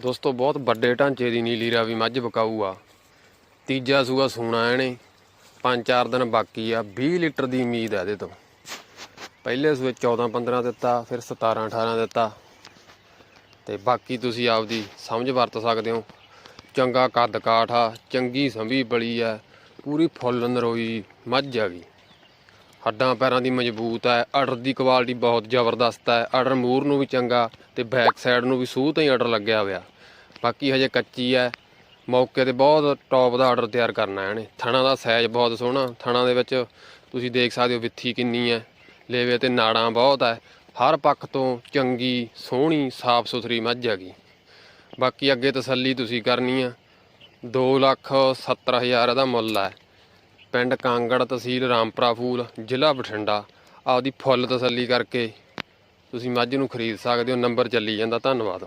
ਦੋਸਤੋ, ਬਹੁਤ ਵੱਡੇ ਢਾਂਚੇ ਦੀ ਨੀਲੀ ਰਾਵੀ ਮੱਝ ਬਕਾਊ ਆ। ਤੀਜਾ ਸੂਆ ਸੂਣਾ ਇਹਨੇ। ਪੰਜ ਚਾਰ ਦਿਨ ਬਾਕੀ ਆ। 20 ਲੀਟਰ ਦੀ ਉਮੀਦ ਆ ਇਹਦੇ ਤੋਂ। ਪਹਿਲੇ ਸੂਏ 14 15 ਦਿੱਤਾ, ਫਿਰ 17 18 ਦਿੱਤਾ। ਤੇ ਬਾਕੀ ਤੁਸੀਂ ਆਪਦੀ ਸਮਝ ਵਰਤ ਸਕਦੇ ਹੋ। ਚੰਗਾ ਕੱਦ ਕਾਠ ਆ, ਚੰਗੀ ਸੰਭੀ ਬਲੀ ਆ। ਪੂਰੀ ਫੁੱਲ ਨਰੋਈ ਮੱਝ ਆ ਗਈ। ਹੱਡਾਂ ਪੈਰਾਂ ਦੀ ਮਜ਼ਬੂਤ ਹੈ ਆਰਡਰ ਦੀ ਕੁਆਲਿਟੀ ਬਹੁਤ ਜ਼ਬਰਦਸਤ ਹੈ ਆਰਡਰ ਮੂਰ ਨੂੰ ਵੀ ਚੰਗਾ ਤੇ ਬੈਕ ਸਾਈਡ ਨੂੰ ਵੀ ਸੂਹ ਤੋਂ ਹੀ ਆਰਡਰ ਲੱਗਿਆ ਹੋਇਆ। ਬਾਕੀ ਹਜੇ ਕੱਚੀ ਹੈ, ਮੌਕੇ ਤੇ ਬਹੁਤ ਟੌਪ ਦਾ ਆਰਡਰ ਤਿਆਰ ਕਰਨਾ ਇਹਨੇ। ਥਣਾ ਦਾ ਸਾਈਜ਼ ਬਹੁਤ ਸੋਹਣਾ, ਥਣਾ ਦੇ ਵਿੱਚ ਤੁਸੀਂ ਦੇਖ ਸਕਦੇ ਹੋ ਵਿੱਥੀ ਕਿੰਨੀ ਹੈ, ਲੇਵੇ ਤੇ ਨਾੜਾਂ ਬਹੁਤ ਹੈ, ਹਰ ਪੱਖ ਤੋਂ ਚੰਗੀ, ਸੋਹਣੀ, ਸਾਫ਼ ਸੁਥਰੀ ਮੱਝ ਹੈਗੀ। ਬਾਕੀ ਅੱਗੇ ਤਸੱਲੀ ਤੁਸੀਂ ਕਰਨੀ ਆ 2 ਲੱਖ 70 ਹਜ਼ਾਰ ਇਹਦਾ ਮੁੱਲ ਹੈ। ਪਿੰਡ ਕਾਂਗੜ ਤਹਿਸੀਲ ਰਾਮਪੁਰਾ ਫੂਲ, ਜ਼ਿਲ੍ਹਾ ਬਠਿੰਡਾ। ਆਪਦੀ ਫੁੱਲ ਤਸੱਲੀ ਕਰਕੇ ਤੁਸੀਂ ਮੱਝ ਨੂੰ ਖਰੀਦ ਸਕਦੇ ਹੋ, ਨੰਬਰ ਚੱਲੀ ਜਾਂਦਾ, ਧੰਨਵਾਦ।